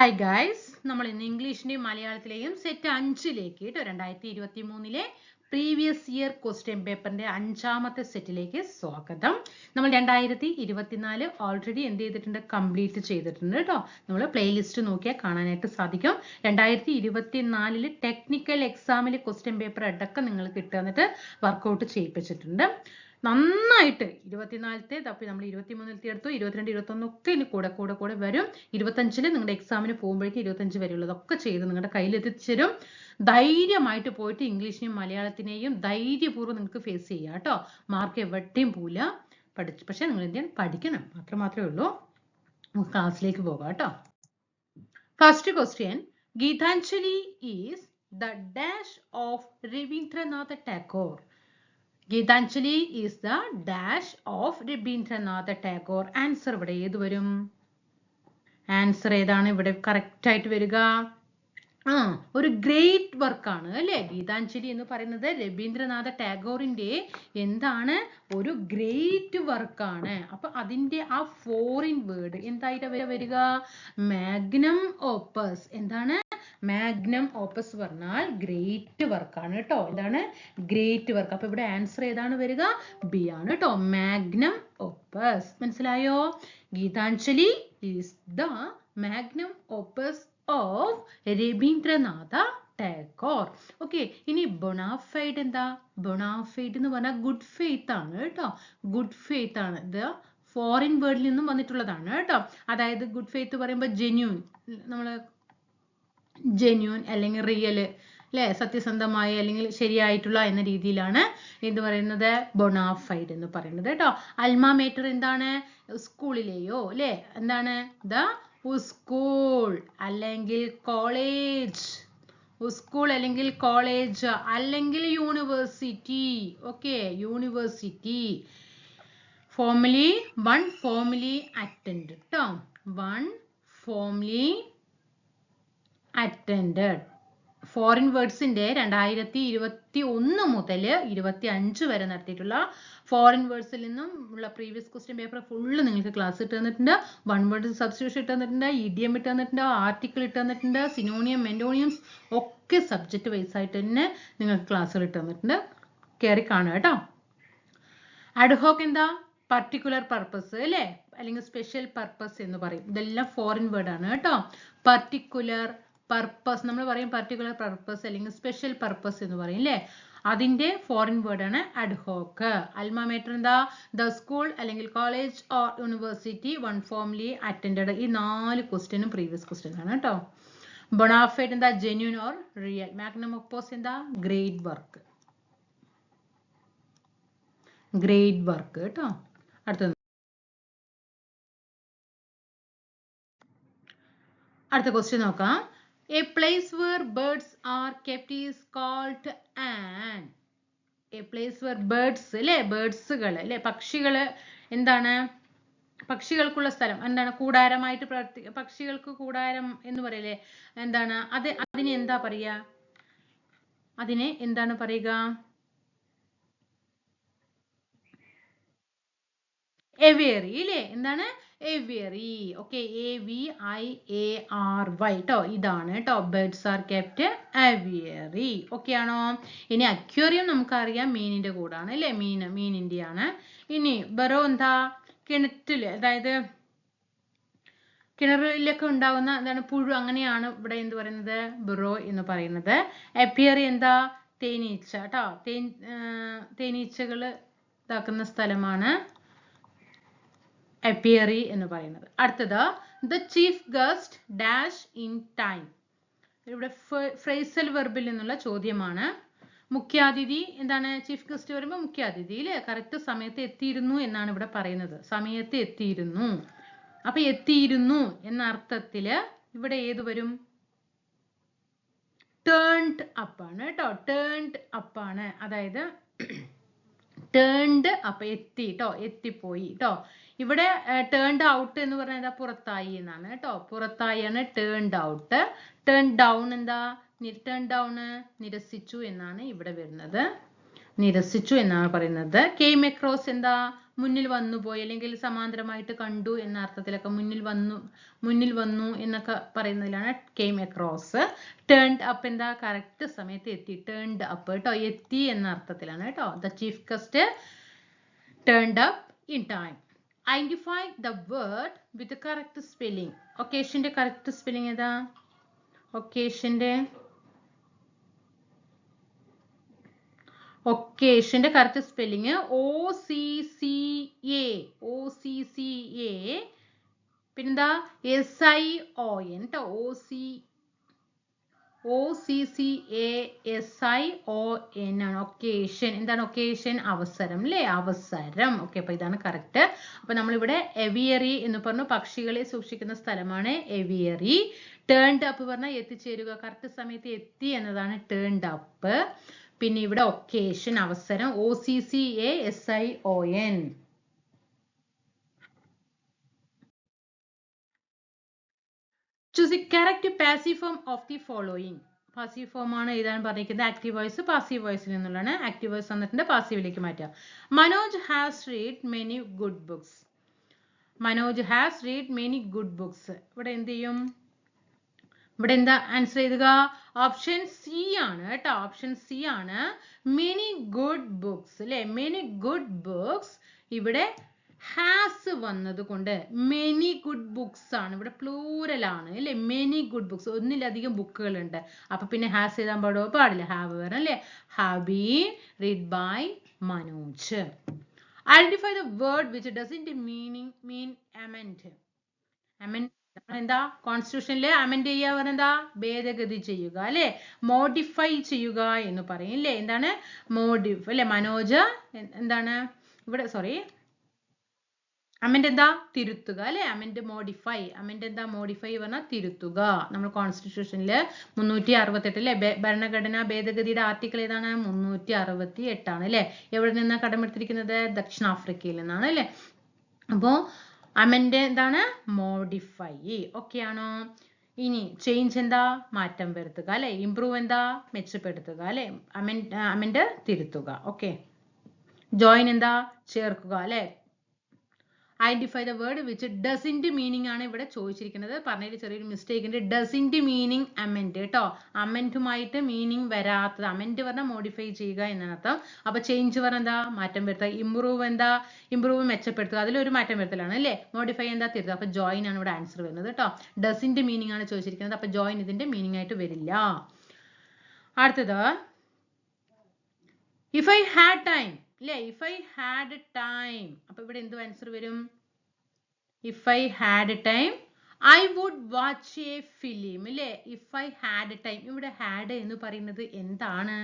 Hi guys നമ്മൾ ഇന്ന് ഇംഗ്ലീഷിന്റെയും മലയാളത്തിലെയും set അഞ്ചിലേക്ക് കേട്ടോ രണ്ടായിരത്തി ഇരുപത്തി മൂന്നിലെ പ്രീവിയസ് ഇയർ ക്വസ്റ്റ്യൻ പേപ്പറിന്റെ അഞ്ചാമത്തെ സെറ്റിലേക്ക് സ്വാഗതം. നമ്മൾ രണ്ടായിരത്തി ഇരുപത്തിനാല് ഓൾറെഡി എന്ത് ചെയ്തിട്ടുണ്ട്? കംപ്ലീറ്റ് ചെയ്തിട്ടുണ്ട് കേട്ടോ നമ്മൾ പ്ലേലിസ്റ്റ് നോക്കിയാൽ കാണാനായിട്ട് സാധിക്കും. രണ്ടായിരത്തി ഇരുപത്തിനാലിൽ ടെക്നിക്കൽ എക്സാമിൽ ക്വസ്റ്റ്യൻ പേപ്പർ അടക്കം നിങ്ങൾ കിട്ടുക എന്നിട്ട് വർക്കൗട്ട് ചെയ്യിപ്പിച്ചിട്ടുണ്ട്. നന്നായിട്ട്. ഇരുപത്തിനാലത്തെ തപ്പി നമ്മൾ ഇരുപത്തിമൂന്നിലത്തെ എടുത്തു ഇരുപത്തിരണ്ട് ഇരുപത്തൊന്ന് ഒക്കെ ഇനി കൂടെ കൂടെ കൂടെ വരും. ഇരുപത്തഞ്ചിൽ നിങ്ങളുടെ എക്സാമിന് പോകുമ്പോഴേക്കും ഇരുപത്തഞ്ച് വരെയുള്ളതൊക്കെ ചെയ്ത് നിങ്ങളുടെ കയ്യിൽ എത്തിച്ചേരും ധൈര്യമായിട്ട് പോയിട്ട് ഇംഗ്ലീഷിനെയും മലയാളത്തിനെയും ധൈര്യപൂർവം നിങ്ങൾക്ക് ഫേസ് ചെയ്യാം കേട്ടോ. മാർക്ക് എവിടെയും പോല പഠിച്ചു പക്ഷെ നിങ്ങൾ എന്ത് പഠിക്കണം. അത്ര മാത്രമേ ഉള്ളൂ. ക്ലാസ്സിലേക്ക് പോകാം കേട്ടോ. First question Gitanjali is the dash of Ravindranath Tagore Gitanjali is the dash of Rabindranath Tagore answer ഇവിടെ ഏത് വരും? ആൻസർ ഏതാണ് ഇവിടെ? കറക്റ്റ് ആയിട്ട് വരിക. ആ ഒരു ഗ്രേറ്റ് വർക്കാണ് അല്ലെ? ഗീതാഞ്ജലി എന്ന് പറയുന്നത് രവീന്ദ്രനാഥ ടാഗോറിന്റെ എന്താണ്? ഒരു ഗ്രേറ്റ് വർക്കാണ് അപ്പൊ അതിന്റെ ആ ഫോറിൻ വേർഡ് എന്തായിട്ട് വരിക? മാഗ്നം ഓപ്പസ് എന്താണ്? മാഗ്നം ഓപ്പസ് പറഞ്ഞാൽ ഗ്രേറ്റ് വർക്കാണ് കേട്ടോ എന്താണ് ഗ്രേറ്റ് വർക്ക് അപ്പൊ ഇവിടെ ആൻസർ ഏതാണ് വരിക? ബി ആണ് കേട്ടോ മാഗ്നം ഓപ്പസ് മനസ്സിലായോ? Gitanjali is the magnum opus of Ravindranath Tagore. Okay ഇനി ബൊണാഫൈഡ് എന്താ? ബൊണാഫൈഡ് എന്ന് പറഞ്ഞാൽ ഗുഡ് ഫെയ്ത്ത് ആണ് കേട്ടോ ഗുഡ് ഫെയ്ത്ത് ആണ്. ഇത് ഫോറിൻ വേർഡിൽ നിന്നും വന്നിട്ടുള്ളതാണ് കേട്ടോ അതായത് ഗുഡ് ഫെയ്ത്ത് പറയുമ്പോൾ ജെന്യൂൻ നമ്മൾ ജെന്യൂൻ അല്ലെങ്കിൽ റിയൽ അല്ലെ? സത്യസന്ധമായി അല്ലെങ്കിൽ ശരിയായിട്ടുള്ള എന്ന രീതിയിലാണ് എന്ത് പറയുന്നത്? ബൊണാഫൈഡ് എന്ന് പറയുന്നത് കേട്ടോ. അൽമാമേറ്റർ എന്താണ്? സ്കൂളിലെയോ അല്ലെ? എന്താണ്? ദ സ്കൂൾ അല്ലെങ്കിൽ കോളേജ് സ്കൂൾ അല്ലെങ്കിൽ കോളേജ് അല്ലെങ്കിൽ university okay university formally one formally attend കേട്ടോ വൺ ഫോർമലി അറ്റൻഡഡ് ഫോറിൻ വേർഡ്സിന്റെ രണ്ടായിരത്തി ഇരുപത്തി ഒന്ന് മുതൽ ഇരുപത്തി അഞ്ച് വരെ നടത്തിയിട്ടുള്ള ഫോറിൻ വേർഡ്സിൽ നിന്നും ഉള്ള പ്രീവിയസ് ക്വസ്റ്റ്യൻ പേപ്പർ ഫുള്ള് നിങ്ങൾക്ക് ക്ലാസ് ഇട്ട് തന്നിട്ടുണ്ട് വൺ വേർഡ് സബ്സ്റ്റിറ്റ്യൂഷൻ ഇട്ട് തന്നിട്ടുണ്ട് ഇഡിയം ഇട്ട് തന്നിട്ടുണ്ട് ആർട്ടിക്കിൾ ഇട്ട് തന്നിട്ടുണ്ട് സിനോണിയം മെൻഡോണിയംസ് ഒക്കെ സബ്ജക്റ്റ് വൈസ് ആയിട്ട് തന്നെ നിങ്ങൾക്ക് ക്ലാസ്സുകൾ ഇട്ട് തന്നിട്ടുണ്ട് കയറി കാണുക കേട്ടോ. അഡ്ഹോക്ക് എന്താ? പർട്ടിക്കുലർ പർപ്പസ് അല്ലേ? അല്ലെങ്കിൽ സ്പെഷ്യൽ പർപ്പസ് എന്ന് പറയും. ഇതെല്ലാം ഫോറിൻ വേർഡ് ആണ് കേട്ടോ. പർട്ടിക്കുലർ പർപ്പസ് നമ്മൾ പറയും പർട്ടിക്കുലർ പർപ്പസ് അല്ലെങ്കിൽ സ്പെഷ്യൽ പർപ്പസ് എന്ന് പറയും അല്ലേ അതിന്റെ ഫോറിൻ വേർഡ് ആണ് അഡ്ഹോക്ക് അൽമാമേറ്റർ എന്താ? ദ സ്കൂൾ അല്ലെങ്കിൽ college or university one formally attend ഈ നാല് ക്വസ്റ്റ്യനും പ്രീവിയസ് ക്വസ്റ്റ്യൻ ആണ് കേട്ടോ ബൊണാഫൈഡ് എന്താ? Genuine or real magnum opus എന്താ? ഗ്രേറ്റ് വർക്ക് ഗ്രേറ്റ് വർക്ക് കേട്ടോ അടുത്തത്. അടുത്ത ക്വസ്റ്റ്യൻ നോക്കാം. A place where birds are kept is called an. A place where birds അല്ലേ ബേർഡ്സുകൾ അല്ലേ പക്ഷികൾ എന്താണ്? പക്ഷികൾക്കുള്ള സ്ഥലം. എന്താണ്? കൂടാരമായിട്ട് പ്രവർത്തി പക്ഷികൾക്ക് കൂടാരം എന്ന് പറയല്ലേ? എന്താണ്? അത് അതിനെ എന്താ പറയുക അതിനെ എന്താണ് പറയുക? എവേറി ഇല്ലേ എന്താണ്? Aviary okay A V I A R Y ട്ടോ ഇതാണ് ട്ടോ birds are kept aviary okay ആണോ? ഇനി അക്വേറിയം നമുക്കറിയാം മീനിന്റെ കൂടാണ് അല്ലേ? മീൻ മീനിന്റെ ആണ് ഇനി ബറോ എന്താ? കിണറ്റിൽ അതായത് കിണറിലൊക്കെ ഉണ്ടാകുന്ന എന്താണ് പുഴു അങ്ങനെയാണ് ഇവിടെ എന്ത് പറയുന്നത്? ബറോ എന്ന് പറയുന്നത്. എപ്പിയറി എന്താ? തേനീച്ച കേട്ടോ തേൻ തേനീച്ചകൾ ഇതാക്കുന്ന സ്ഥലമാണ്. അപ്പിയറി എന്ന് പറയുന്നത്. അടുത്തത് the chief guest dash in time ഇവിടെ ഫ്രേസൽ വെർബിൽ നിന്നുള്ള ചോദ്യമാണ്. മുഖ്യാതിഥി എന്താണ് ചീഫ് ഗസ്റ്റ് വരുമ്പോൾ മുഖ്യാതിഥി അല്ലേ കറക്റ്റ് സമയത്ത് എത്തിയിരുന്നു എന്നാണ് ഇവിടെ പറയുന്നത്. സമയത്ത് എത്തിയിരുന്നു. അപ്പൊ എത്തിയിരുന്നു എന്ന അർത്ഥത്തിൽ ഇവിടെ ഏത് വരും? ടേൺഡ് അപ്പാണ് കേട്ടോ. ടേൺഡ് അപ്പാണ് അതായത് ടേൺഡ് അപ്പൊ എത്തി കേട്ടോ എത്തിപ്പോയി കേട്ടോ ഇവിടെ ടേൺഡ് ഔട്ട് എന്ന് പറഞ്ഞാൽ പുറത്തായി എന്നാണ് കേട്ടോ പുറത്തായി ആണ് ടേൺഡ് ഔട്ട് ടേൺ ഡൗൺ എന്താ? ടേൺ ഡൗൺ നിരസിച്ചു എന്നാണ് ഇവിടെ വരുന്നത്. നിരസിച്ചു എന്നാണ് പറയുന്നത്. കെയിം എക്രോസ് എന്താ? മുന്നിൽ വന്നു പോയി അല്ലെങ്കിൽ സമാന്തരമായിട്ട് കണ്ടു എന്ന അർത്ഥത്തിലൊക്കെ മുന്നിൽ വന്നു മുന്നിൽ വന്നു എന്നൊക്കെ പറയുന്നതിലാണ് കെയിം അക്രോസ് ടേൺഡ് അപ്പ് എന്താ? കറക്റ്റ് സമയത്ത് എത്തി. ടേൺഡ് അപ്പ് കേട്ടോ. എത്തി എന്ന അർത്ഥത്തിലാണ് കേട്ടോ. The chief guest turned up in time identify the word with correct spelling ഒക്കേഷന്റെ correct spelling ഏതാ? ഒക്കേഷന്റെ ഒക്കേഷന്റെ correct spelling O C C A O C C A പിന്നെന്താ? S I O N O C O C C A S I O N ആണ്. Occasion എന്താണ് occasion അവസരം അല്ലേ അവസരം. Okay അപ്പൊ ഇതാണ് കറക്റ്റ് അപ്പൊ നമ്മളിവിടെ എവിയറി എന്ന് പറഞ്ഞു പക്ഷികളെ സൂക്ഷിക്കുന്ന സ്ഥലമാണ് എവിയറി. ടേൺഡ് അപ്പ് പറഞ്ഞാൽ എത്തിച്ചേരുക. കറക്റ്റ് സമയത്ത് എത്തി എന്നതാണ് ടേൺഡ് അപ്പ് പിന്നെ ഇവിടെ ഒക്കേഷൻ അവസരം O C C A S I O N choose correct passive form of the following passive form ആണ് എഴുതാൻ പറഞ്ഞിരിക്കുന്നത്? ആക്റ്റീവ് വോയിസ് പാസീവ് വോയിസിൽ നിന്നുള്ളതാണ്. ആക്റ്റീവ് വോയിസ് വന്നിട്ടുണ്ട് പാസീവിലേക്ക് മാറ്റുക. Manoj has read many good books Manoj has read many good books ഇവിടെ എന്ത് ചെയ്യും? ഇവിടെ എന്താ ആൻസർ ചെയ്തുക ഓപ്ഷൻ സി ആണ് കേട്ടോ. ഓപ്ഷൻ സി ആണ്. മെനി ഗുഡ് ബുക്സ് അല്ലെ? മെനി ഗുഡ് ബുക്സ് ഇവിടെ ഹാസ് വന്നത് കൊണ്ട് മെനി ഗുഡ് ബുക്സ് ആണ്. ഇവിടെ പ്ലൂരൽ ആണ് അല്ലെ? മെനി ഗുഡ് ബുക്സ് ഒന്നിലധികം ബുക്കുകൾ ഉണ്ട്. അപ്പൊ പിന്നെ ഹാസ് എഴുതാൻ പാടോ? പാടില്ല. ഹാവ് വരണം അല്ലെ? Have been read by Manoj. Identify the word which does in meaning mean amend amend എന്താ? കോൺസ്റ്റിറ്റ്യൂഷനിലെ അമെൻഡ് ചെയ്യുക എന്താ ഭേദഗതി ചെയ്യുക അല്ലെ? മോഡിഫൈ ചെയ്യുക എന്ന് പറയും അല്ലേ എന്താണ്? മോഡിഫ് അല്ലെ? മനോജ് എന്താണ്? ഇവിടെ സോറി അമെൻഡ് എന്താ? തിരുത്തുക അല്ലെ? അമെൻഡ് മോഡിഫൈ അമെൻഡ് എന്താ? മോഡിഫൈ പറഞ്ഞാൽ തിരുത്തുക. നമ്മൾ കോൺസ്റ്റിറ്റ്യൂഷനിൽ മുന്നൂറ്റി അറുപത്തെട്ടിലെ ഭരണഘടനാ ഭേദഗതിയുടെ ആർട്ടിക്കിൾ ഏതാണ്? മുന്നൂറ്റി അറുപത്തി എട്ടാണ് അല്ലെ? എവിടെ നിന്നാണ് കടമെടുത്തിരിക്കുന്നത്? ദക്ഷിണാഫ്രിക്കയിൽ നിന്നാണ് അല്ലെ? അപ്പോ അമെന്റ് എന്താണ്? മോഡിഫൈ ഓക്കെ ആണോ? ഇനി ചേഞ്ച് എന്താ? മാറ്റം വരുത്തുക അല്ലെ? ഇംപ്രൂവ് എന്താ? മെച്ചപ്പെടുത്തുക അല്ലെ? അമൻ അമെന്റ് തിരുത്തുക. ഓക്കെ ജോയിൻ എന്താ? ചേർക്കുക അല്ലെ? Identify the word which doesn't meaning ആണ് ഇവിടെ ചോദിച്ചിരിക്കുന്നത്. പറഞ്ഞതിൽ ചെറിയൊരു മിസ്റ്റേക്ക് ഉണ്ട്. ഡസിന്റ് മീനിങ് അമെന്റ് കേട്ടോ അമെന്റുമായിട്ട് മീനിങ് വരാത്തത്. അമെന്റ് പറഞ്ഞാൽ മോഡിഫൈ ചെയ്യുക എന്നർത്ഥം അപ്പൊ ചേഞ്ച് പറഞ്ഞാൽ എന്താ? മാറ്റം വരുത്തുക ഇമ്പ്രൂവ് എന്താ? ഇമ്പ്രൂവ് മെച്ചപ്പെടുത്തുക. അതിലൊരു മാറ്റം വരുത്തലാണ് അല്ലേ? മോഡിഫൈ എന്താ തിരുത്തുക. അപ്പൊ ജോയിൻ ആണ് ഇവിടെ ആൻസർ വരുന്നത് കേട്ടോ ഡസിന്റ് മീനിങ് ആണ് ചോദിച്ചിരിക്കുന്നത്. അപ്പൊ ജോയിൻ ഇതിന്റെ മീനിങ് ആയിട്ട് വരില്ല. അടുത്തത്. ഇഫ് ഐ ഹാഡ് ടൈം അല്ലേ ഇഫ് ഐ ഹാഡ് ടൈം അപ്പൊ ഇവിടെ എന്ത് ആൻസർ വരും? If I had time I would watch a film അല്ലേ ഇഫ് ഐ ഹാഡ് ടൈം ഇവിടെ ഹാഡ് എന്ന് പറയുന്നത് എന്താണ്?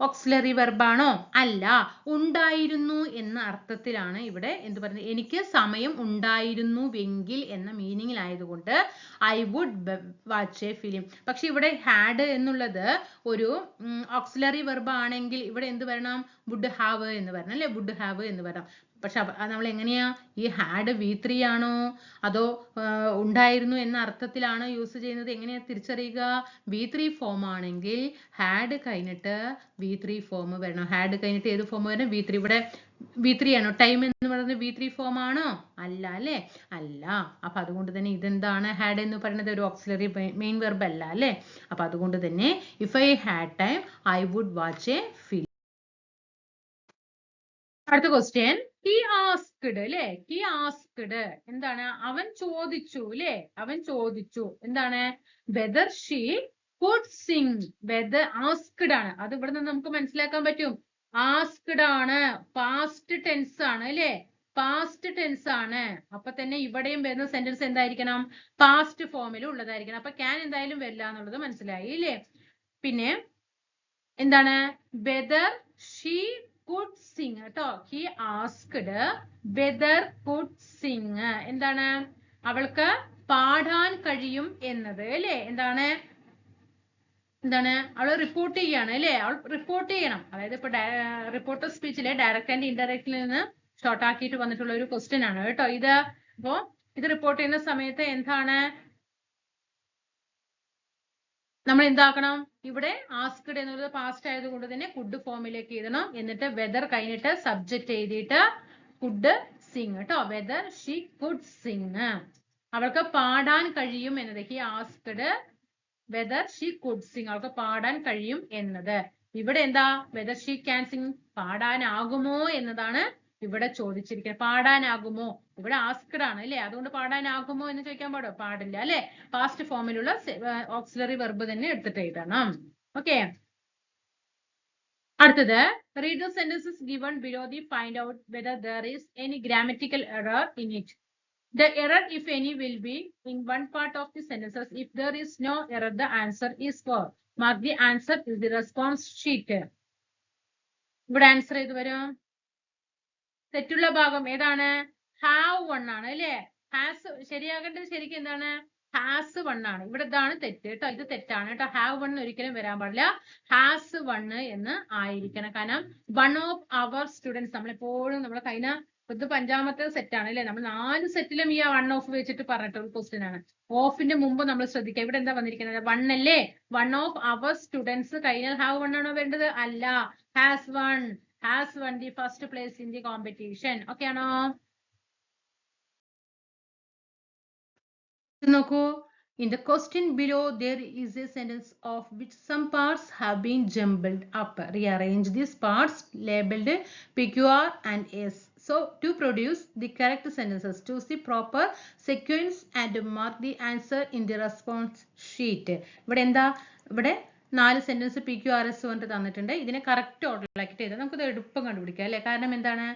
ഓക്സിലറി വെർബാണോ അല്ല. ഉണ്ടായിരുന്നു എന്ന അർത്ഥത്തിലാണ് ഇവിടെ എന്ത് പറയുന്നത്? എനിക്ക് സമയം ഉണ്ടായിരുന്നുവെങ്കിൽ എന്ന മീനിങ്ങിലായതുകൊണ്ട് I would watch a film പക്ഷെ ഇവിടെ ഹാഡ് എന്നുള്ളത് ഒരു ഓക്സിലറി വെർബ് ആണെങ്കിൽ ഇവിടെ എന്ത് വരണം? വുഡ് ഹാവ് എന്ന് വരണം. അല്ലെ? വുഡ് ഹാവ് എന്ന് വരണം. പക്ഷെ നമ്മൾ എങ്ങനെയാ ഈ ഹാഡ് വി ത്രീ ആണോ? അതോ ഉണ്ടായിരുന്നു എന്ന അർത്ഥത്തിലാണ് യൂസ് ചെയ്യുന്നത്? എങ്ങനെയാ തിരിച്ചറിയുക? വി ത്രീ ഫോം ആണെങ്കിൽ ഹാഡ് കഴിഞ്ഞിട്ട് വി ത്രീ ഫോം വരണം ഹാഡ് കഴിഞ്ഞിട്ട് ഏത് ഫോം വരണം? V three. ഇവിടെ വി ത്രീ ആണോ? ടൈം എന്ന് പറയുന്നത് വി ത്രീ ഫോം ആണോ? അല്ല അല്ലേ? അല്ല. അപ്പൊ അതുകൊണ്ട് തന്നെ ഇതെന്താണ് ഹാഡ് എന്ന് പറയുന്നത്? ഒരു ഓക്സിലറി മെയിൻ വെർബ് അല്ല അല്ലേ? അപ്പൊ അതുകൊണ്ട് തന്നെ if I had time I would watch a film അടുത്ത ക്വസ്റ്റ്യൻ ഹി ആസ്ക്ഡ് അല്ലെ ഹി ആസ്ക്ഡ് എന്താണ്? അവൻ ചോദിച്ചു അല്ലെ അവൻ ചോദിച്ചു. എന്താണ്? Whether she could sing whether asked ആണ്. അത് ഇവിടെ നിന്ന് നമുക്ക് മനസ്സിലാക്കാൻ പറ്റും. ആസ്ക്ഡ് ആണ്. പാസ്റ്റ് ടെൻസ് ആണ് അല്ലെ പാസ്റ്റ് ടെൻസ് ആണ്. അപ്പൊ തന്നെ ഇവിടെയും വരുന്ന സെന്റൻസ് എന്തായിരിക്കണം? പാസ്റ്റ് ഫോമിൽ ഉള്ളതായിരിക്കണം. അപ്പൊ ക്യാൻ എന്തായാലും വരില്ല എന്നുള്ളത് മനസ്സിലായി അല്ലേ പിന്നെ എന്താണ്? വെദർ ഷീ സിംഗ് ട്ടോ. He asked whether could sing എന്താണ്? അവൾക്ക് പാടാൻ കഴിയും എന്നത് അല്ലേ? എന്താണ്? എന്താണ്? അവൾ റിപ്പോർട്ട് ചെയ്യാണ് അല്ലേ? അവൾ റിപ്പോർട്ട് ചെയ്യണം. അതായത് ഇപ്പൊ റിപ്പോർട്ടർ സ്പീച്ചിലെ ഡയറക്റ്റ് ആൻഡ് ഇൻഡയറക്റ്റിൽ നിന്ന് ഷോർട്ട് ആക്കിയിട്ട് വന്നിട്ടുള്ള ഒരു ക്വസ്റ്റ്യൻ ആണ് കേട്ടോ ഇത്. അപ്പോ ഇത് റിപ്പോർട്ട് ചെയ്യുന്ന സമയത്ത് എന്താണ്? നമ്മൾ എന്താക്കണം? ഇവിടെ ആസ്ക്ഡ് എന്നുള്ളത് പാസ്റ്റ് ആയതുകൊണ്ട് തന്നെ കുഡ് ഫോമിലേക്ക് എഴുതണം. എന്നിട്ട് വെദർ കഴിഞ്ഞിട്ട് സബ്ജക്റ്റ് എഴുതിയിട്ട് കുഡ് സിങ് കേട്ടോ വെദർ ഷീ കുഡ് സിങ് അവൾക്ക് പാടാൻ കഴിയും എന്നത് he asked whether she could sing അവൾക്ക് പാടാൻ കഴിയും എന്നത്. ഇവിടെ എന്താ? വെദർ ഷീ ക്യാൻ സിങ് പാടാനാകുമോ എന്നതാണ് ഇവിടെ ചോദിച്ചിരിക്കുന്നത് പാടാനാകുമോ? ഇവിടെ ആസ്ക്ഡ് ആണ് അല്ലെ? അതുകൊണ്ട് പാടാനാകുമോ എന്ന് ചോദിക്കാൻ പാടോ? പാടില്ല അല്ലെ? പാസ്റ്റ് ഫോമിലുള്ള ഓക്സിലറി വെർബ് തന്നെ എടുത്തിട്ട് എഴുതണം. ഓക്കെ അടുത്തത് read the sentences given below the find out whether there is any grammatical error in it the error if any will be in one part of the sentences if there is no error the answer is four mark the answer is the response sheet ഇവിടെ answer ഏത് വരും? തെറ്റുള്ള ഭാഗം ഏതാണ്? Have one ആണ് അല്ലേ? Has ശരിയാകേണ്ടത് ശരിക്കും എന്താണ്? Has one ആണ്. ഇവിടെ ഇതാണ് തെറ്റ് കേട്ടോ ഇത് തെറ്റാണ് കേട്ടോ. ഹാവ് വൺ ഒരിക്കലും വരാൻ പാടില്ല. ഹാസ് വൺ എന്ന് ആയിരിക്കണം. കാരണം വൺ ഓഫ് അവർ സ്റ്റുഡൻസ് നമ്മളെപ്പോഴും നമ്മൾ കഴിഞ്ഞ ഇത് അഞ്ചാമത്തെ സെറ്റ് ആണ് അല്ലെ? നമ്മൾ നാല് സെറ്റിലും ഈ വൺ ഓഫ് വെച്ചിട്ട് പറഞ്ഞിട്ടുള്ള ക്വസ്റ്റ്യൻ ആണ്. ഓഫിന്റെ മുമ്പ് നമ്മൾ ശ്രദ്ധിക്കുക. ഇവിടെ എന്താ വന്നിരിക്കുന്നത്? വൺ അല്ലേ? വൺ ഓഫ് അവർ സ്റ്റുഡൻസ് കഴിഞ്ഞാൽ ഹാവ് വൺ ആണോ വേണ്ടത്? അല്ല. Has won Has won the first place in the competition okay ആണോ നോക്കൂ In the question below, there is a sentence of which some parts have been jumbled up. Rearrange these parts labeled PQR and S. So, to produce the correct sentences, choose the proper sequence and mark the answer in the response sheet. ഇവിടെ എന്താ ഇവിടെ നാല് sentence P Q R S പറഞ്ഞിട്ട് തന്നിട്ടുണ്ട്. ഇതിനെ correct ഓർഡറിലാക്കിയിട്ട് ചെയ്താൽ നമുക്കത് എളുപ്പം കണ്ടുപിടിക്കാം അല്ലേ? കാരണം എന്താണ്?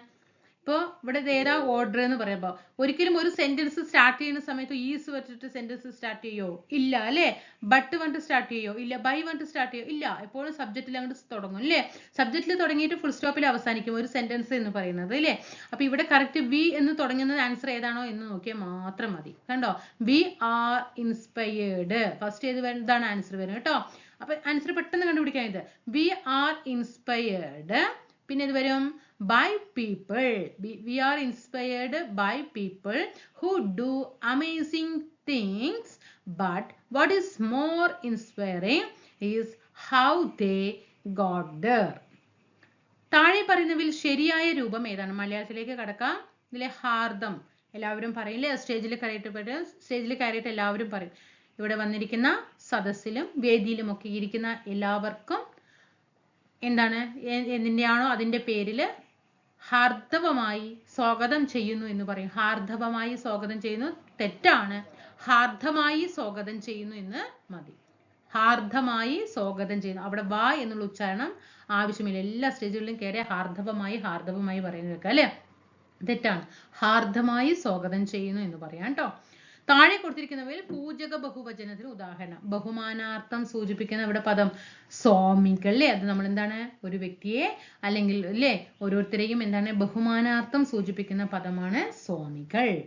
ഇപ്പോൾ ഇവിടെ ഏതാ ഓർഡർ എന്ന് പറയുമ്പോൾ ഒരിക്കലും ഒരു സെന്റൻസ് സ്റ്റാർട്ട് ചെയ്യുന്ന സമയത്ത് ഈസ് വെച്ചിട്ട് സെന്റൻസ് സ്റ്റാർട്ട് ചെയ്യോ? ഇല്ല അല്ലേ? ബട്ട് വന്നിട്ട് സ്റ്റാർട്ട് ചെയ്യോ? ഇല്ല ബൈ വന്നിട്ട് സ്റ്റാർട്ട് ചെയ്യോ? ഇല്ല. എപ്പോഴും സബ്ജക്റ്റിൽ അങ്ങോട്ട് തുടങ്ങും അല്ലേ? സബ്ജക്റ്റിൽ തുടങ്ങിയിട്ട് ഫുൾ സ്റ്റോപ്പിൽ അവസാനിക്കും ഒരു സെന്റൻസ് എന്ന് പറയുന്നത് അല്ലേ? അപ്പൊ ഇവിടെ കറക്റ്റ് വി എന്ന് തുടങ്ങുന്നത് ആൻസർ ഏതാണോ എന്ന് നോക്കിയാൽ മാത്രം മതി. കണ്ടോ? വി ആർ ഇൻസ്പയേർഡ് ഫസ്റ്റ് ഏത് എന്താണ് ആൻസർ വരുന്നത് കേട്ടോ? അപ്പൊ ആൻസർ പെട്ടെന്ന് കണ്ടുപിടിക്കാൻ ഇത് വി ആർ ഇൻസ്പയർഡ് പിന്നെ ഇത് വരും by people we are inspired by people who do amazing things but what is more inspiring is how they got താഴെ പറയുന്നതിൽ ശരിയായ രൂപം ഏതാണ്? മലയാളത്തിലേക്ക് കടക്കാം. ഇതിലെ ഹാർദം എല്ലാവരും പറയില്ലേ? സ്റ്റേജിൽ കയറിയിട്ട് സ്റ്റേജിൽ കയറിയിട്ട് എല്ലാവരും പറയും. ഇവിടെ വന്നിരിക്കുന്ന സദസ്സിലും വേദിയിലും ഒക്കെ ഇരിക്കുന്ന എല്ലാവർക്കും എന്താണ് എന്തിന്റെയാണോ അതിന്റെ പേരിൽ ഹാർദവമായി സ്വാഗതം ചെയ്യുന്നു എന്ന് പറയും. ഹാർദവമായി സ്വാഗതം ചെയ്യുന്നു. തെറ്റാണ്. ഹാർദമായി സ്വാഗതം ചെയ്യുന്നു എന്ന് മതി. ഹാർദമായി സ്വാഗതം ചെയ്യുന്നു. അവിടെ വാ എന്നുള്ള ഉച്ചാരണം ആവശ്യമില്ല. എല്ലാ സ്റ്റേജുകളിലും കയറിയ ഹാർദവമായി ഹാർദവമായി പറയുന്നത് അല്ലേ? തെറ്റാണ്. ഹാർദമായി സ്വാഗതം ചെയ്യുന്നു എന്ന് പറയാം കേട്ടോ. താഴെ കൊടുത്തിരിക്കുന്നവയിൽ പൂജക ബഹുവചനത്തിന് ഉദാഹരണം. ബഹുമാനാർത്ഥം സൂചിപ്പിക്കുന്ന ഇവിടെ പദം സ്വാമികൾ അല്ലേ? അത് നമ്മൾ എന്താണ്? ഒരു വ്യക്തിയെ അല്ലെങ്കിൽ അല്ലേ? ഓരോരുത്തരെയും എന്താണ്? ബഹുമാനാർത്ഥം സൂചിപ്പിക്കുന്ന പദമാണ് സ്വാമികൾ.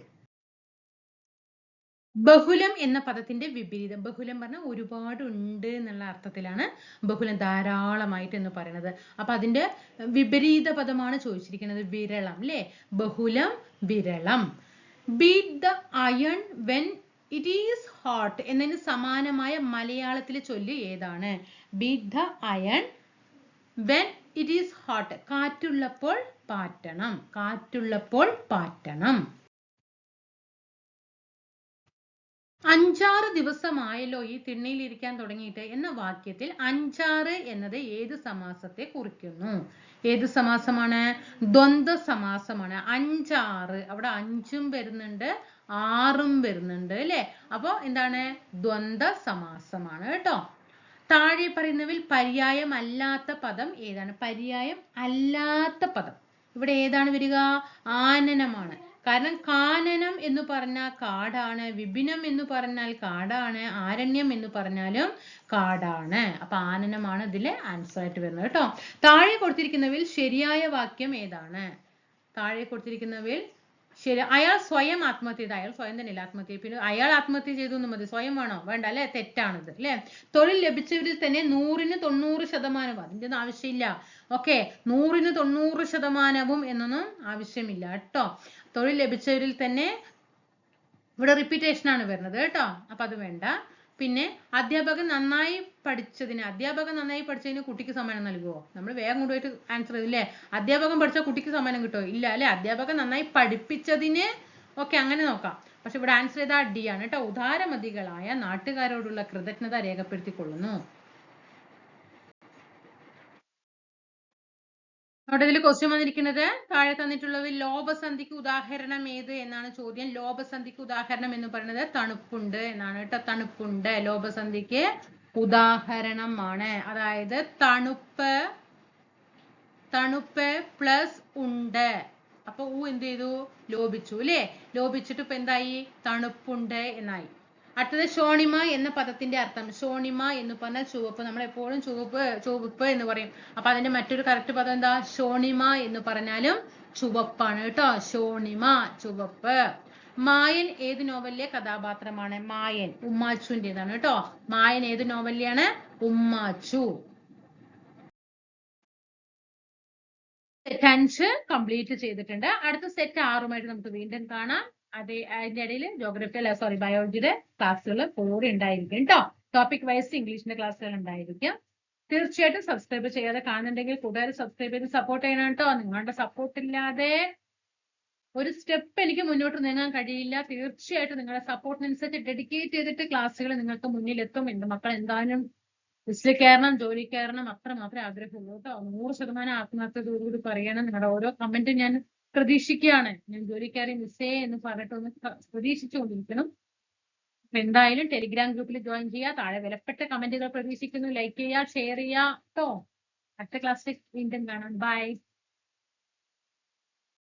ബഹുലം എന്ന പദത്തിന്റെ വിപരീതം. ബഹുലം പറഞ്ഞാൽ ഒരുപാട് ഉണ്ട് എന്നുള്ള അർത്ഥത്തിലാണ് ബഹുലം ധാരാളമായിട്ട് എന്ന് പറയുന്നത്. അപ്പൊ അതിന്റെ വിപരീത പദമാണ് ചോദിച്ചിരിക്കുന്നത് വിരളം അല്ലേ? ബഹുലം വിരളം. Beat the iron when it is hot എന്നതിന് സമാനമായ മലയാളത്തിലെ ചൊല്ല് ഏതാണ്? Beat the iron when it is hot കാറ്റുള്ളപ്പോൾ പാറ്റണം. കാറ്റുള്ളപ്പോൾ പാറ്റണം. അഞ്ചാറ് ദിവസമായല്ലോ ഈ തിണ്ണയിൽ ഇരിക്കാൻ തുടങ്ങിയിട്ട് എന്ന വാക്യത്തിൽ അഞ്ചാറ് എന്നത് ഏത് സമാസത്തെ കുറിക്കുന്നു? ഏത് സമാസമാണ്? ദ്വന്ദ്വ സമാസമാണ്. അഞ്ചാറ്. അവിടെ അഞ്ചും വരുന്നുണ്ട് ആറും വരുന്നുണ്ട് അല്ലേ? അപ്പൊ എന്താണ്? ദ്വന്ദ്വ സമാസമാണ് കേട്ടോ. താഴെ പറയുന്നവിൽ പര്യായം അല്ലാത്ത പദം ഏതാണ്? പര്യായം അല്ലാത്ത പദം. ഇവിടെ ഏതാണ് വരിക? ആനനമാണ്. കാരണം കാനനം എന്ന് പറഞ്ഞാൽ കാടാണ് വിഭിനം എന്ന് പറഞ്ഞാൽ കാടാണ് ആരണ്യം എന്ന് പറഞ്ഞാലും കാടാണ്. അപ്പൊ ആനനമാണ് ഇതിലെ ആൻസർ ആയിട്ട് വരുന്നത് കേട്ടോ. താഴെ കൊടുത്തിരിക്കുന്നവയിൽ ശരിയായ വാക്യം ഏതാണ്? താഴെ കൊടുത്തിരിക്കുന്നവയിൽ ശരി അയാൾ സ്വയം ആത്മഹത്യ ചെയ്ത് അയാൾ സ്വയം തന്നെയല്ല ആത്മഹത്യ പിന്നെ അയാൾ ആത്മഹത്യ ചെയ്തു എന്ന് മതി സ്വയം വേണോ വേണ്ട അല്ലെ? തെറ്റാണിത് അല്ലെ? തൊഴിൽ ലഭിച്ചവരിൽ തന്നെ നൂറിന് തൊണ്ണൂറ് ശതമാനം അതിന്റെ ഒന്നും ആവശ്യമില്ല. ഓക്കെ നൂറിന് തൊണ്ണൂറ് ശതമാനവും എന്നൊന്നും ആവശ്യമില്ല കേട്ടോ. തൊഴിൽ ലഭിച്ചവരിൽ തന്നെ ഇവിടെ റിപ്പീറ്റേഷൻ ആണ് വരുന്നത് കേട്ടോ. അപ്പൊ അത് വേണ്ട. പിന്നെ അധ്യാപകൻ നന്നായി പഠിച്ചതിന് അധ്യാപകൻ നന്നായി പഠിച്ചതിന് കുട്ടിക്ക് സമ്മാനം നൽകുമോ നമ്മൾ വേഗം കൊണ്ടുപോയിട്ട് ആൻസർ ചെയ്തില്ലേ അധ്യാപകൻ പഠിച്ച കുട്ടിക്ക് സമ്മാനം കിട്ടുമോ ഇല്ല അല്ലെ അധ്യാപകൻ നന്നായി പഠിപ്പിച്ചതിന് ഓക്കെ അങ്ങനെ നോക്കാം. പക്ഷെ ഇവിടെ ആൻസർ ചെയ്താൽ ഡി ആണ് കേട്ടോ. ഉദാരമതികളായ നാട്ടുകാരോടുള്ള കൃതജ്ഞത രേഖപ്പെടുത്തിക്കൊള്ളുന്നു. അവിടെ ഇതിൽ ക്വസ്റ്റ്യൻ വന്നിരിക്കുന്നത് താഴെ തന്നിട്ടുള്ളത് ലോപസന്ധിക്ക് ഉദാഹരണം ഏത് എന്നാണ് ചോദ്യം. ലോപസന്ധിക്ക് ഉദാഹരണം എന്ന് പറയുന്നത് തണുപ്പുണ്ട് എന്നാണ് കേട്ടോ. തണുപ്പുണ്ട്. ലോപസന്ധിക്ക് ഉദാഹരണമാണ്. അതായത് തണുപ്പ് തണുപ്പ് പ്ലസ് ഉണ്ട്. അപ്പൊ ഊ എന്ത് ചെയ്തു? ലോപിച്ചു അല്ലേ? ലോപിച്ചിട്ട് ഇപ്പൊ എന്തായി? തണുപ്പുണ്ട് എന്നായി. അടുത്തത് ഷോണിമ എന്ന പദത്തിന്റെ അർത്ഥം. ഷോണിമ എന്ന് പറഞ്ഞാൽ ചുവപ്പ്. നമ്മൾ എപ്പോഴും ചുവപ്പ് ചുവപ്പ് എന്ന് പറയും. അപ്പൊ അതിന്റെ മറ്റൊരു കറക്റ്റ് പദം എന്താ? ഷോണിമ എന്ന് പറഞ്ഞാലും ചുവപ്പാണ് കേട്ടോ. ഷോണിമ ചുവപ്പ്. മായൻ ഏത് നോവലിലെ കഥാപാത്രമാണ്? മായൻ. ഉമ്മാച്ചുവിന്റെതാണ് കേട്ടോ. മായൻ ഏത് നോവലിലെയാണ്? ഉമ്മാച്ചു. സെറ്റ് അഞ്ച് കംപ്ലീറ്റ് ചെയ്തിട്ടുണ്ട്. അടുത്ത സെറ്റ് ആറുമായിട്ട് നമുക്ക് വീണ്ടും കാണാം. അതേ അതിന്റെ ഇടയിൽ ജോഗ്രഫി അല്ല സോറി ബയോളജിയുടെ ക്ലാസ്സുകൾ കൂടെ ഉണ്ടായിരിക്കും കേട്ടോ ടോപ്പിക് വൈസ് ഇംഗ്ലീഷിന്റെ ക്ലാസ്സുകൾ ഉണ്ടായിരിക്കും. തീർച്ചയായിട്ടും സബ്സ്ക്രൈബ് ചെയ്യാതെ കാണുന്നുണ്ടെങ്കിൽ കൂട്ടുകാർ സബ്സ്ക്രൈബ് ചെയ്ത് സപ്പോർട്ട് ചെയ്യണം കേട്ടോ നിങ്ങളുടെ സപ്പോർട്ട് ഇല്ലാതെ ഒരു സ്റ്റെപ്പ് എനിക്ക് മുന്നോട്ട് നീങ്ങാൻ കഴിയില്ല. തീർച്ചയായിട്ടും നിങ്ങളുടെ സപ്പോർട്ടിനനുസരിച്ച് ഡെഡിക്കേറ്റ് ചെയ്തിട്ട് ക്ലാസ്സുകൾ നിങ്ങൾക്ക് മുന്നിലെത്തും. എന്റെ മക്കൾ എന്തായാലും ലിസ്റ്റിൽ കയറണം ജോലി കയറണം അത്ര മാത്രമേ ആഗ്രഹമുള്ളൂ കേട്ടോ നൂറ് ശതമാനം ആത്മാർത്ഥതയോടുകൂടി പറയണം. നിങ്ങളുടെ ഓരോ കമന്റും ഞാൻ പ്രതീക്ഷിക്കുകയാണ്. ഞാൻ ജോലിക്കാരെ മിസ്സേ എന്ന് പറഞ്ഞിട്ട് ഒന്ന് ക- പ്രതീക്ഷിച്ചുകൊണ്ടിരിക്കണം. അപ്പൊ എന്തായാലും ടെലിഗ്രാം ഗ്രൂപ്പിൽ ജോയിൻ ചെയ്യുക. താഴെ വിലപ്പെട്ട കമന്റുകൾ പ്രതീക്ഷിക്കുന്നു. ലൈക്ക് ചെയ്യുക ഷെയർ ചെയ്യുക. കേട്ടോ അടുത്ത ക്ലാസ്സിൽ വീണ്ടും കാണാം. ബൈ.